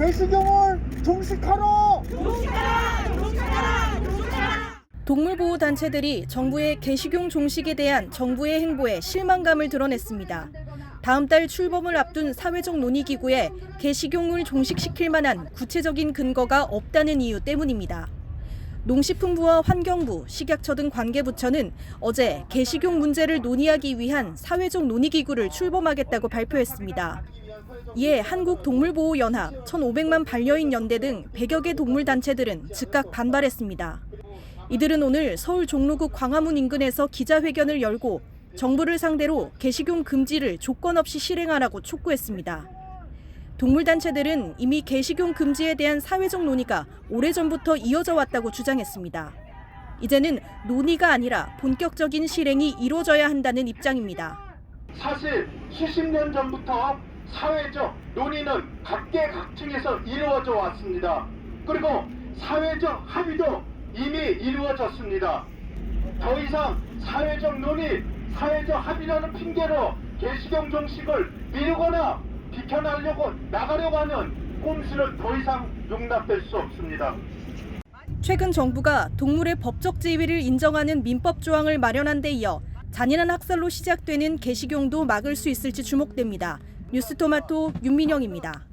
개시경을 종식하라! 동물보호단체들이 정부의 개식용 종식에 대한 정부의 행보에 실망감을 드러냈습니다. 다음 달 출범을 앞둔 사회적 논의기구에 개식용을 종식시킬 만한 구체적인 근거가 없다는 이유 때문입니다. 농식품부와 환경부, 식약처 등 관계 부처는 어제 개식용 문제를 논의하기 위한 사회적 논의기구를 출범하겠다고 발표했습니다. 이에 한국동물보호연합, 1,500만 반려인 연대 등 100여 개 동물단체들은 즉각 반발했습니다. 이들은 오늘 서울 종로구 광화문 인근에서 기자회견을 열고 정부를 상대로 개식용 금지를 조건 없이 실행하라고 촉구했습니다. 동물단체들은 이미 개식용 금지에 대한 사회적 논의가 오래전부터 이어져 왔다고 주장했습니다. 이제는 논의가 아니라 본격적인 실행이 이루어져야 한다는 입장입니다. 사실 수십 년 전부터 사회적 논의는 각계각층에서 이루어져 왔습니다. 그리고 사회적 합의도 이미 이루어졌습니다. 더 이상 사회적 논의, 사회적 합의라는 핑계로 개시경 정식을 미루거나 비켜나려고 나가려고 하는 꼼수는 더 이상 용납될 수 없습니다. 최근 정부가 동물의 법적 지위를 인정하는 민법 조항을 마련한 데 이어 잔인한 학살로 시작되는 개식용도 막을 수 있을지 주목됩니다. 뉴스토마토 윤민영입니다.